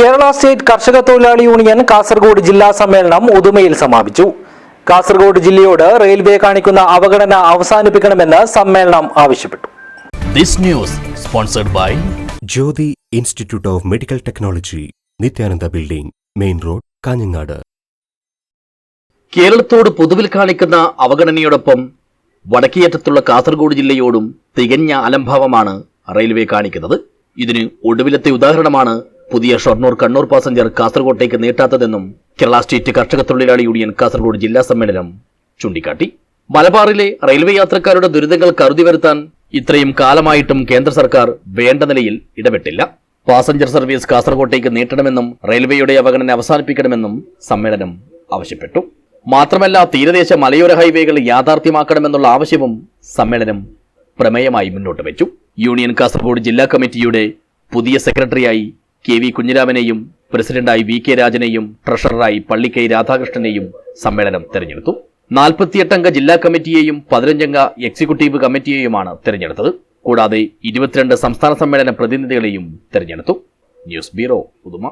Kerala state കർഷക തൊഴിലാളി union Kasaragod ജില്ലാ സമ്മേളനം ഉദുമയിൽ സമാപിച്ചു. കാസർഗോഡ് ജില്ലയോട് റെയിൽവേ കാണിക്കുന്ന അവഗണന അവസാനിപ്പിക്കണമെന്ന് സമ്മേളനം ആവശ്യപ്പെട്ടു. This news sponsored by Jyothi institute of medical technology Nithyananda building main road Kanhangad. കേരളത്തോട് പൊതുവിൽ കാണിക്കുന്ന അവഗണനയോടൊപ്പം വടക്കേയറ്റത്തുള്ള കാസർഗോഡ് ജില്ലയോടും തികഞ്ഞ അലംഭാവമാണ് റെയിൽവേ കാണിക്കുന്നത്. ഇതിന് ഒടുവിലത്തെ ഉദാഹരണമാണ് പുതിയ ഷൊർണൂർ കണ്ണൂർ പാസഞ്ചർ കാസർഗോട്ടേക്ക് നീട്ടാത്തതെന്നും കേരള സ്റ്റേറ്റ് കർഷക തൊഴിലാളി യൂണിയൻ കാസർഗോഡ് ജില്ലാ സമ്മേളനം ചൂണ്ടിക്കാട്ടി. മലബാറിലെ റെയിൽവേ യാത്രക്കാരുടെ ദുരിതങ്ങൾ കരുതി വരുത്താൻ ഇത്രയും കാലമായിട്ടും കേന്ദ്ര സർക്കാർ വേണ്ട നിലയിൽ ഇടപെട്ടില്ല. പാസഞ്ചർ സർവീസ് കാസർഗോട്ടേക്ക് നീട്ടണമെന്നും റെയിൽവേയുടെ അവഗണന അവസാനിപ്പിക്കണമെന്നും സമ്മേളനം ആവശ്യപ്പെട്ടു. മാത്രമല്ല തീരദേശ മലയോര ഹൈവേകൾ യാഥാർത്ഥ്യമാക്കണമെന്നുള്ള ആവശ്യവും സമ്മേളനം പ്രമേയമായി മുന്നോട്ട് വെച്ചു. യൂണിയൻ കാസർഗോഡ് ജില്ലാ കമ്മിറ്റിയുടെ പുതിയ സെക്രട്ടറിയായി കെ വി കുഞ്ഞിരാമനെയും പ്രസിഡന്റായി വി കെ രാജനെയും ട്രഷററായി പള്ളിക്കൈ രാധാകൃഷ്ണനെയും സമ്മേളനം തെരഞ്ഞെടുത്തു. നാൽപ്പത്തിയെട്ടംഗ ജില്ലാ കമ്മിറ്റിയെയും പതിനഞ്ചംഗ എക്സിക്യൂട്ടീവ് കമ്മിറ്റിയെയുമാണ് തെരഞ്ഞെടുത്തത്. കൂടാതെ ഇരുപത്തിരണ്ട് സംസ്ഥാന സമ്മേളന പ്രതിനിധികളെയും തെരഞ്ഞെടുത്തു. News bureau Uduma